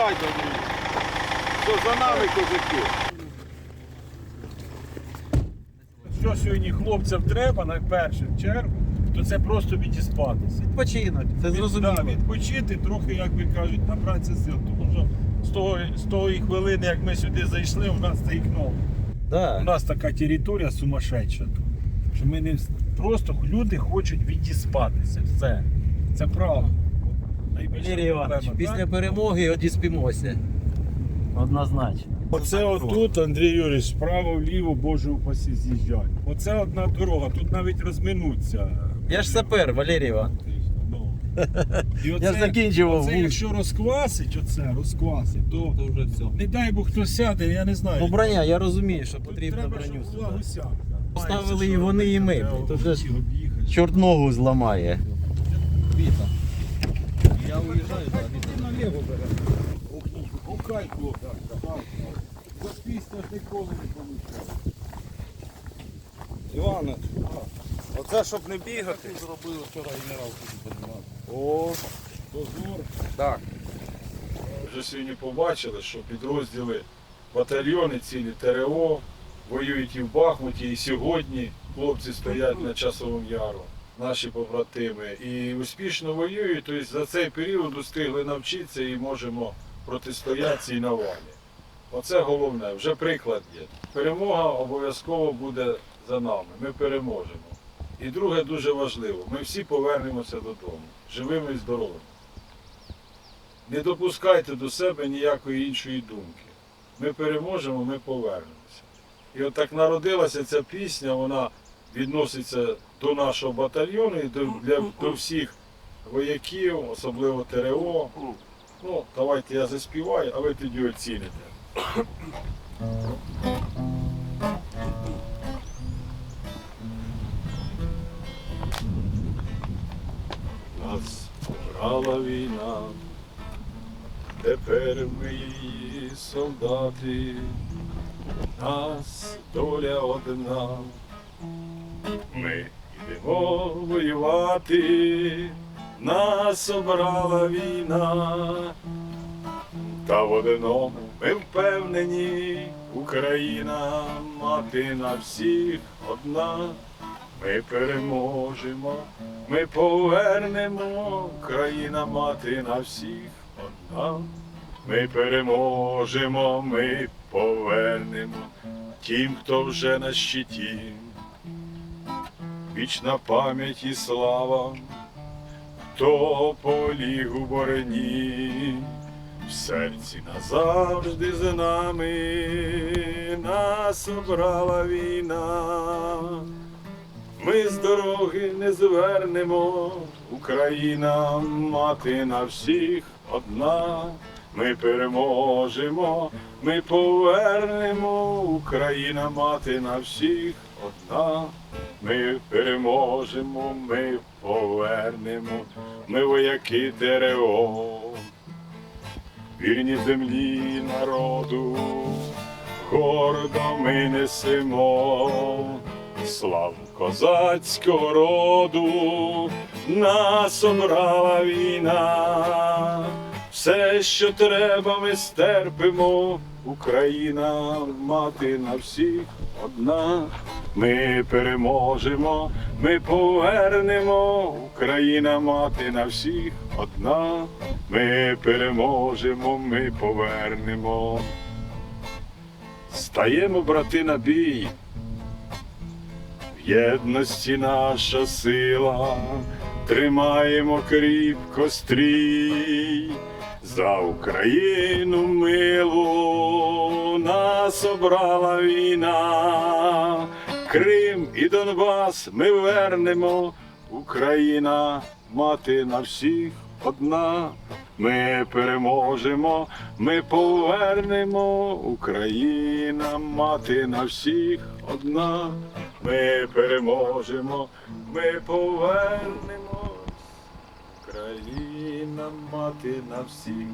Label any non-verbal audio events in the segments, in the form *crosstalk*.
Андрій. Що за нами козаки? Що сьогодні хлопцям треба на першу чергу, то це просто відіспатися. Відпочинок, це Від- зрозуміло. да, відпочити, трохи, як ви кажуть, набратися сил. Тому що з того, з тої хвилини, як ми сюди зайшли, у нас це вікно. У нас така територія сумасшедша тут. Що ми не просто люди хочуть відіспатися. Все. Це правда. Валерій Іванович, після перемоги одіспімося. Однозначно. Оце отут, Андрій Юрійович, справа вліво, Боже упасі з'їжджай. Оце одна дорога, тут навіть розминуться. Я ж сапер, Валерій Іванович. Ну. І *laughs* Я ж закінчував Оце, якщо розквасить, оце, розквасить, то То вже все. не дай Бог хто сяде, я не знаю. Ну броня, я розумію, що потрібно треба, броню. щоб гуся. Поставили і вони, і ми. Чорт ногу зламає. Віта. Я уїжджаю, так. Ти наліво бере. Окай, хлопці. За пісня ж ніколи не помічав. Іване, оце щоб не бігати. Зробили вчора генерал О, дозор. Так. Вже сьогодні побачили, що підрозділи батальйони, цілі ТРО воюють і в Бахмуті, і сьогодні хлопці стоять на часовому яру, наші побратими, і успішно воюють. Тобто за цей період встигли навчитися і можемо протистояти цій навалі. Оце головне, вже приклад є. Перемога обов'язково буде за нами. Ми переможемо. І друге дуже важливо, ми всі повернемося додому, живими і здоровими. Не допускайте до себе ніякої іншої думки. Ми переможемо, ми повернемося. І от так народилася ця пісня, вона відноситься до нашого батальйону і до, для, до всіх вояків, особливо ТРО. Ну, давайте я заспіваю, а ви тоді оціните. Нас брала війна, тепер ми її солдати, нас доля одна. Ми йдемо воювати, нас обрала війна. Та в одному ми впевнені, Україна мати на всіх одна. Ми переможемо, ми повернемо, країна мати на всіх одна. Ми переможемо, ми повернемо тим, хто вже на щиті. Вічна пам'ять і слава, хто поліг у бороні, в серці назавжди з нами нас обрала війна. Ми з дороги не звернемо, Україна мати на всіх одна. Ми переможемо, ми повернемо, Україна мати на всіх одна. Ми переможемо, ми повернемо, ми вояки ТРО, вірні землі народу, гордо ми несемо. Славу козацького роду нас обрала війна. Все, що треба, ми стерпимо. Україна мати на всіх одна. Ми переможемо, ми повернемо. Україна мати на всіх одна. Ми переможемо, ми повернемо. Стаємо, брати, на бій. В єдності наша сила, тримаємо кріпко стрій, за Україну милу нас обрала війна, Крим і Донбас ми вернемо, Україна мати на всіх одна. Ми переможемо, ми повернемо, Україна мати на всіх одна. Ми переможемо, ми повернемо. Україна мати на всіх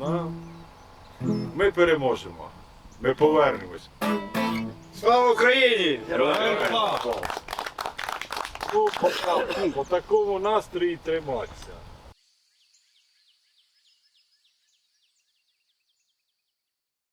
одна. Ми переможемо. Ми повернемось. Слава Україні! Героям слава! по такому настрої триматися.